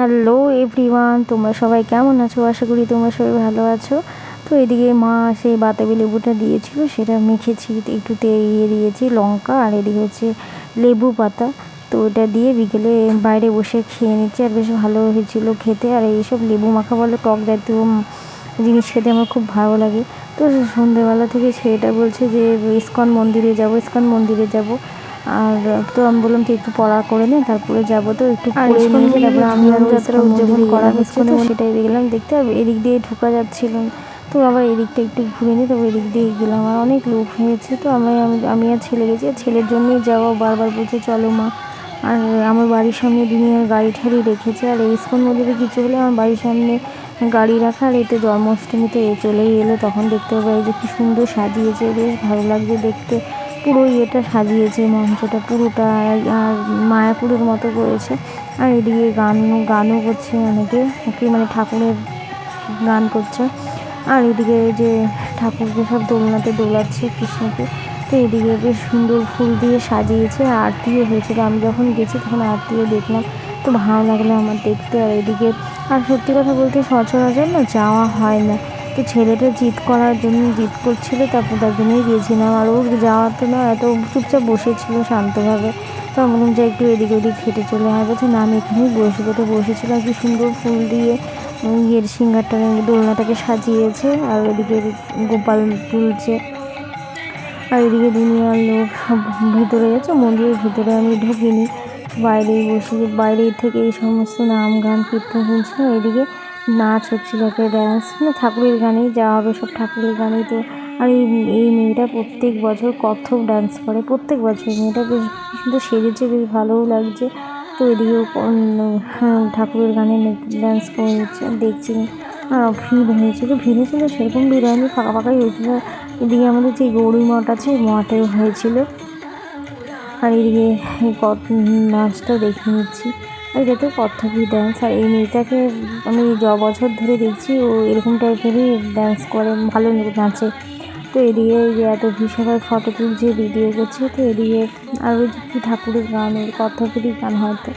Hello everyone তোমরা সবাই কেমন আছো? আশা করি তোমরা সবাই ভালো আছো। তো এদিকে মা সেই বাতাবি লেবুটা দিয়েছিল, সেটা মেখেছি, একটু তেল দিয়েছি, লঙ্কা, আর এদিকে হচ্ছে লেবু পাতা। তো ওটা দিয়ে বিকেলে বাইরে বসে খেয়ে নিচ্ছি, আর বেশ ভালো হয়েছিল খেতে। আর এইসব লেবু মাখা বলো, টক জাতীয় জিনিস খেতে আমার খুব ভালো লাগে। তো সন্ধেবেলা থেকে সেটা বলছে যে, ইস্কন মন্দিরে যাব, ইস্কন মন্দিরে যাব। আর তো আমি বললাম তুই একটু পড়া করে নে তারপরে যাব। তো একটু পড়ে নিয়েছি তারপরে আমি যাত্রা উদযাপন করা হচ্ছে তো সেটাই দেখলাম। দেখতে আর এদিক দিয়ে ঢোকা যাচ্ছিল। তো আবার এদিকটা একটু ঘুরে নিই তারপর এদিক দিয়ে গেলাম। আর অনেক লোক হয়েছে তো আমি আমি আর ছেলে গেছি। আর ছেলের জন্যই যাওয়া বারবার বলছে চলো মা। আর আমার বাড়ির সামনে দুনিয়ার গাড়ি ঠাড়ি রেখেছে। আর ইস্কন মন্দিরে কিছু হলে আমার বাড়ির সামনে গাড়ি রাখা আর এতে জন্মাষ্টমীতে এ চলেই এলো। তখন দেখতে পাবো এই যে কি সুন্দর সাজিয়েছে বেশ ভালো লাগছে দেখতে। পুরো ইয়েটা সাজিয়েছে মঞ্চটা পুরোটা, আর মায়াপুরের মতো করেছে। আর এদিকে গান গানও করছে অনেকে কি মানে ঠাকুরের গান করছে। আর এদিকে যে ঠাকুরকে সব দোলনাতে দোলাচ্ছে কৃষ্ণকে, তো এদিকে বেশ সুন্দর ফুল দিয়ে সাজিয়েছে, আরতিও হয়েছিল। আমি যখন গেছি তখন আরতিও দেখলাম, তো ভালো লাগল আমার দেখতে। আর এদিকে, আর সত্যি কথা বলতে সচরাচর না যাওয়া হয় না। তো ছেলেটা জিদ করার জন্য জিদ করছিল, তারপর তার জন্যই গিয়েছিলাম। আর ওর যাওয়া তো না এত চুপচাপ বসেছিল শান্তভাবে। তো আমি বললাম যে একটু এদিক ওদিক হেঁটে চলে আর বলছে, না, আমি এখানেই বসবো তো বসেছিলাম। কি সুন্দর ফুল দিয়ে ইয়ের সিঙ্গারটাকে দোলনাটাকে সাজিয়েছে। আর ওদিকে গোপাল তুলছে। আর এদিকে দুনিয়ার লোক ভিতরে গেছে, মন্দিরের ভিতরে আমি ঢুকিনি। বাইরেই বসে বাইরে থেকে এই সমস্ত নাম গান কীর্তন শুনছিলাম এদিকে নাচ হচ্ছিল একটা ড্যান্স মানে ঠাকুরের গানেই যাওয়া হবে সব ঠাকুরের গানেই তো। আর এই এই মেয়েটা প্রত্যেক বছর কত্থক ডান্স করে প্রত্যেক বছর। মেয়েটা বেশ সুন্দর সেজেছে বেশ ভালোও লাগছে। তো এদিকেও হ্যাঁ, ঠাকুরের গানে ডান্স করে দেখছি ভিড় হয়েছিল ভিড় হয়েছিল সেরকম ভিড় হয়নি ফাঁকা ফাঁকাই হয়েছিল। এদিকে আমাদের যে গৌরী মঠ আছে মঠেও হয়েছিল। আর এদিকে নাচটা দেখে নিচ্ছি। আর এটা তো ডান্স ড্যান্স আর এই মেয়েটাকে আমি য বছর ধরে দেখছি, ও এরকম টাইপেরই ড্যান্স করে, ভালো নাচে। তো এদিকে এত সবাই ফটো তুলছে ভিডিও করছে, তো এদিকে আর ওই যে কী ঠাকুরের গান কথকেরই গান হয়তো।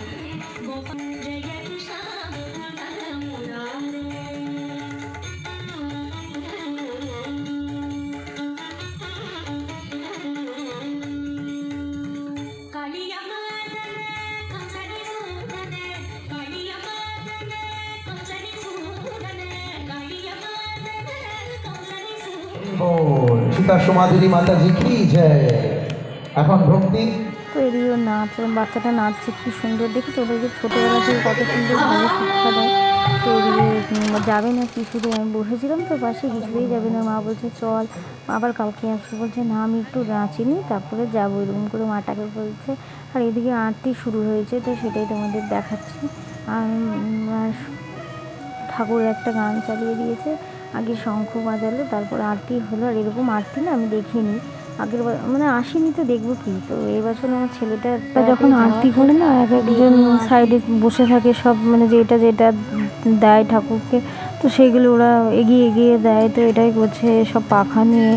সীতা সমাধুরী মাতাজি, কি জয়? এখন ভক্তি? তো এদিকে নাচ বাচ্চাটা নাচছে, কি সুন্দর। দেখি তো ওদেরকে ছোটোবেলা থেকে কত সুন্দর ভালো শিক্ষা দেয়। তো যাবে না কি শুধু? আমি বসেছিলাম তো পাশে কিছুতেই যাবে না। মা বলছে, চল। আবার কালকে আসবে, বলছে, না, আমি একটু নাচিনি, তারপরে যাব। এরকম করে মাটাকে বলছে। আর এদিকে আরতি শুরু হয়েছে, তো সেটাই তোমাদের দেখাচ্ছি। আর ঠাকুরের একটা গান চালিয়ে দিয়েছে। আগে শঙ্খ বাজালো তারপর আরতি হলো আর এরকম আরতি না আমি দেখিনি। আগের মানে আসিনি তো দেখব কি? তো এই বছর আমার ছেলেটা যখন আরতি করে না এক একজন সাইডে বসে থাকে সব মানে যেটা যেটা দেয় ঠাকুরকে তো সেগুলো ওরা এগিয়ে এগিয়ে দেয় তো এটাই করছে সব পাখা নিয়ে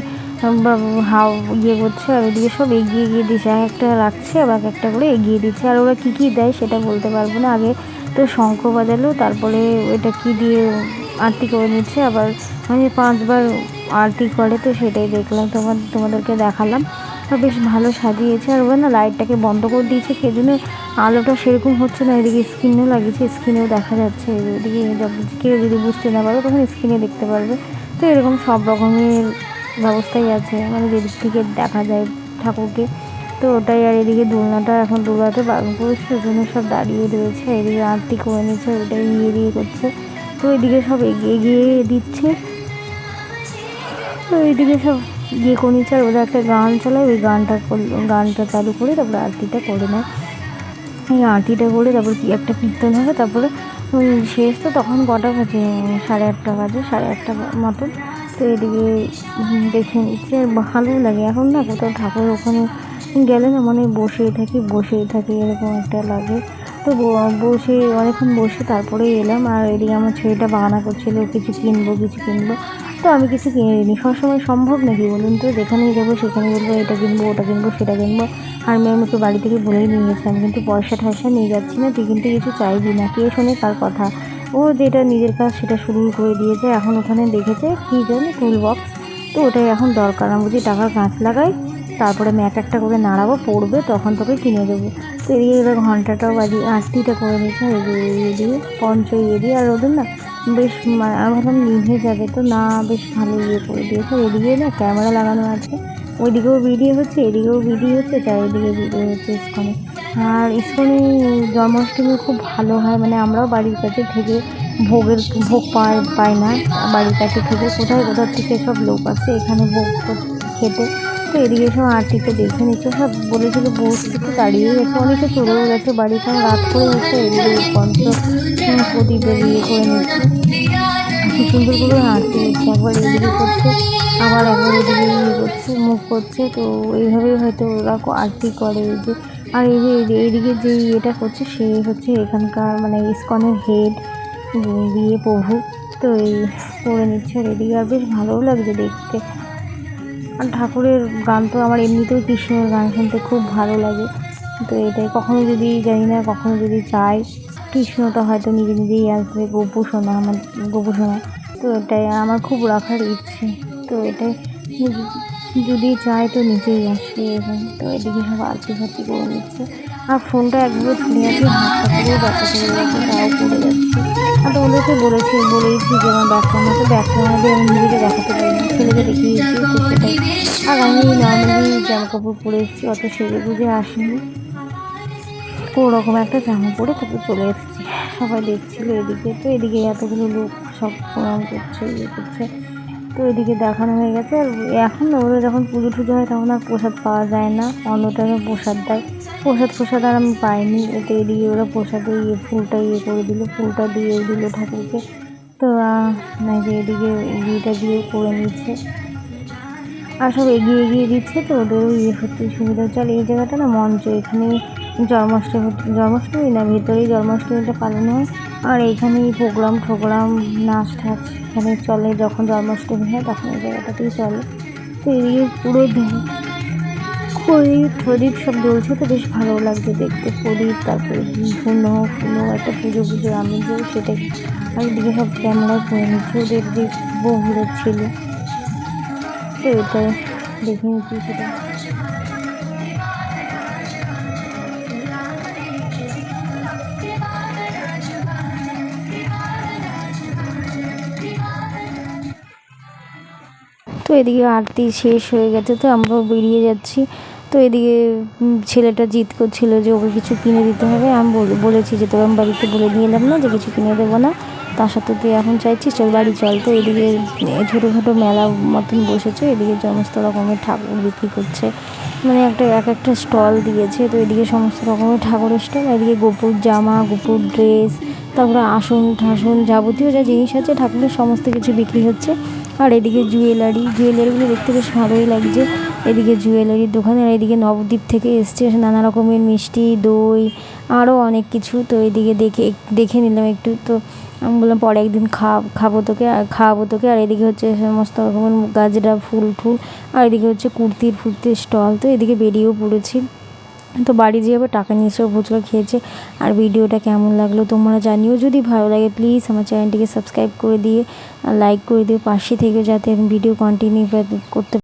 বা হাও ইয়ে করছে আর ওদিকে সব এগিয়ে এগিয়ে দিচ্ছে এক একটা রাখছে আবার এক একটা করে এগিয়ে দিচ্ছে আর ওরা কী কী দেয় সেটা বলতে পারব না আগে। তো শঙ্খ বাজালো তারপরে ওইটা কী দিয়ে আরতি করে নিচ্ছে। আবার মানে পাঁচবার আরতি করে তো সেটাই দেখলাম। তোমার তোমাদেরকে দেখালাম। বেশ ভালো সাজিয়েছে। আর ওরা না লাইটটাকে বন্ধ করে দিয়েছে। সেই জন্য আলোটা সেরকম হচ্ছে না? এদিকে স্ক্রিনেও লাগিয়েছে, স্ক্রিনেও দেখা যাচ্ছে। এদিকে কেউ যদি বুঝতে না পারো, তখন স্ক্রিনে দেখতে পারবে। তো এরকম সব রকমের ব্যবস্থাই আছে। মানে যেদিক থেকে দেখা যায় ঠাকুরকে। তো ওটাই আর এদিকে দোলনাটা এখন দোলাতে বারণ করেছে। ওই জন্য সব দাঁড়িয়ে রয়েছে। এদিকে আরতি করে নিচ্ছে। ওটাই ইয়ে দিয়ে করছে। তো এদিকে সব এগিয়ে এগিয়ে দিচ্ছে। তো এইদিকে সব গিয়ে আর ওরা একটা গান চালায়, ওই গানটা গানটা চালু করে তারপরে আরতিটা করে নেয়। এই আরতিটা করে তারপর কি একটা কীর্তন হবে, তারপরে শেষ তো তখন কটা বাজে? সাড়ে আটটা বাজে, সাড়ে আটটা মতন। তো এদিকে দেখে নিচ্ছি, আর ভালোও লাগে। এখন না কোথাও ঠাকুর ওখানে গেলে না মানে বসেই থাকি বসেই থাকি এরকম একটা লাগে। তো বসে, অনেকক্ষণ বসে তারপরে এলাম। আর এদিকে আমার ছেলেটা বাহানা করছিল, কিছু কিনবো কিছু কিনবো। তো আমি কিছু কিনে নিই সবসময় সম্ভব নাকি বলুন তো? যেখানেই যাব সেখানে বলব, এটা কিনবো, ওটা কিনবো, সেটা কিনবো। আর মেয়ে আমাকে বাড়ি থেকে বলেই নিয়ে গেছে, আমি কিন্তু পয়সা টয়সা নিয়ে যাচ্ছি না, তুই কিন্তু কিছু চাইবি না। কে শোনে কার কথা? ও যেটা নিজের কাজ, সেটা শুরু করে দিয়েছে। এখন ওখানে দেখেছে, কী জানি টুল বক্স তো ওটাই এখন দরকার। আমি বুঝি টাকার গাছ লাগাই, তারপরে আমি এক একটা করে নাড়াবো, পড়বে, তখন তোকে কিনে দেবো। এদিকে এবার ঘন্টাটাও বাজিয়ে আরতিটা করে এদিকে ইয়ে দিয়ে, পঞ্চ ইয়ে দিয়ে, আর ওদের না বেশ ভাবলাম নিভে যাবে তো, না বেশ ভালো ইয়ে করে দিয়েছে এদিকে না ক্যামেরা লাগানো আছে, ওইদিকেও ভিডিও হচ্ছে, এদিকেও ভিডিও হচ্ছে চারিদিকে ভিডিও হচ্ছে ইস্কনে আর ইস্কনে জন্মাষ্টমী খুব ভালো হয় মানে আমরাও বাড়ির কাছে থেকে ভোগের ভোগ পাই পাই না, বাড়ির কাছে থেকে, কোথায় কোথাও থেকে সব লোক আসে, এখানে ভোগ খেতে। তো এদিকে সব আরতিতে দেখে নিচ্ছে। সব বলেছিল বসতে তো দাঁড়িয়ে গেছে অনেকে চলেও গেছে বাড়ি কারণ রাত করে হচ্ছে এদিকে পঞ্চ উম, প্রদীপের ইয়ে করে নিচ্ছে। কি সুন্দর করে একবার এদিকে করছে আবার একবার এদিকে ইয়ে করছে মুখ করছে। তো এইভাবেই হয়তো ওরা আরতি করে এই যে। আর এই যে এই- এইদিকে যে ইয়েটা করছে সে হচ্ছে এখানকার মানে ইস্কনের হেড বিয়ে প্রভু। তো এই করে নিচ্ছে আর এদিকে আর বেশ ভালোও লাগছে দেখতে। আর ঠাকুরের গান তো আমার এমনিতেও কৃষ্ণের গান শুনতে খুব ভালো লাগে। তো এটাই, কখনো যদি, জানি না, কখনো যদি চাই, কৃষ্ণটা হয়তো নিজে নিজেই আসবে গোপু শোনা, আমার গোপু শোনা। তো এটাই আমার খুব রাখার ইচ্ছে। তো এটাই, যদি- চাই তো নিজেই আসবে এবং তো এদিকে সব আলতি ফালতি করে নিচ্ছে। আর ফোনটা একবার ধরে আছি ব্যথা করে যাচ্ছে তাও পড়ে যাচ্ছে। আর তোমাদেরকে বলেছি বলেইছি যে আমার ব্যাক ক্যামেরা তো ব্যাক ক্যামেরা দিয়ে আমি নিজেকে দেখাতে পারি না, ছেলেকে দেখিয়েছি আর আমি নর্মালি জামা কাপড় পরে এসেছি অত সেজে বুঝে আসিনি। কোনো রকম একটা জামা পরে তারপর চলে এসেছি। সবাই দেখছিল এদিকে, তো এদিকে এতগুলো লোক সব প্রণাম করছে ইয়ে করছে। তো এদিকে দেখানো হয়ে গেছে। আর এখন ওরা যখন পুজো টুজো হয় তখন আর প্রসাদ পাওয়া যায় না। অন্য টাইমে প্রসাদ দেয়। প্রসাদ প্রসাদ আর আমি পাইনি। এতে এদিকে ওরা প্রসাদে ইয়ে ফুলটা ইয়ে করে দিল। ফুলটা দিয়ে দিল ঠাকুরকে। তো আহ, না যে এদিকে ইয়েটা দিয়ে করে নিচ্ছে। আর সব এগিয়ে এগিয়ে দিচ্ছে তো ওদেরও ইয়ে হচ্ছে সুবিধা আর এই জায়গাটা না মঞ্চ এখানে জন্মাষ্টমী জন্মাষ্টমী না, ভেতরেই জন্মাষ্টমীটা পালন হয়। আর এইখানেই প্রোগ্রাম ঠোগ্রাম, নাচ টাচ এখানে চলে। যখন জন্মাষ্টমী হয়, তখন এই জায়গাটাতেই চলে। তো এদিকে পুরো প্রদীপ প্রদীপ সব জ্বলছে তো বেশ ভালো লাগছে দেখতে। প্রদীপ, তারপরে ধুনো, ফুনো, একটা পুজো পুজো আমি যে সেটাই। আর এদিকে সব ক্যামেরায় করে নিচ্ছে ওদের যে বহুরা ছিল। তো এটা দেখে নিচ্ছি সেটা। তো এদিকে আরতি শেষ হয়ে গেছে, তো আমরা বেরিয়ে যাচ্ছি। তো এদিকে ছেলেটা জিত করছিল যে ওকে কিছু কিনে দিতে হবে, আমি বল- বলেছি যে তোর আমি বাড়িতে বলে দিয়ে এলাম না যে কিছু কিনে দেবো না। তার সাথে তুই এখন চাইছি চল বাড়ি চল তো, এদিকে ছোটো ছোটোখাটো মেলা মতন বসেছে, এদিকে সমস্ত রকমের ঠাকুর বিক্রি করছে। মানে একটা, এক একটা স্টল দিয়েছে, তো এদিকে সমস্ত রকমের ঠাকুরের স্টল, এদিকে গোপুর জামা, গোপুর ড্রেস, তারপরে আসন ঠাসন যাবতীয় যা জিনিস আছে, ঠাকুরের সমস্ত কিছু বিক্রি হচ্ছে। আর এদিকে জুয়েলারি, জুয়েলারিগুলো দেখতে বেশ ভালোই লাগছে। এদিকে জুয়েলারির দোকান, আর এদিকে নবদ্বীপ থেকে এসছে নানা রকমের মিষ্টি, দই আরও অনেক কিছু। তো এদিকে দেখে দেখে নিলাম একটু, তো আমি বললাম, পরে একদিন খা খাব তোকে, আর খাওয়াবো তোকে। আর এদিকে হচ্ছে সমস্ত রকমের গাজরা, ফুল টুল, আর এদিকে হচ্ছে কুর্তির, ফুর্তির স্টল। তো এদিকে বেরিয়েও পড়েছি। তো বাড়ি যেয়ে আবার টাকা নিয়ে এসেও ফুচকা খেয়েছে। আর ভিডিওটা কেমন লাগল তোমরা জানিও। যদি ভালো লাগে প্লিজ আমার চ্যানেলটিকে সাবস্ক্রাইব করে দিয়ে লাইক করে দিও পাশে থেকে যাতে আমি ভিডিও কন্টিনিউ করতে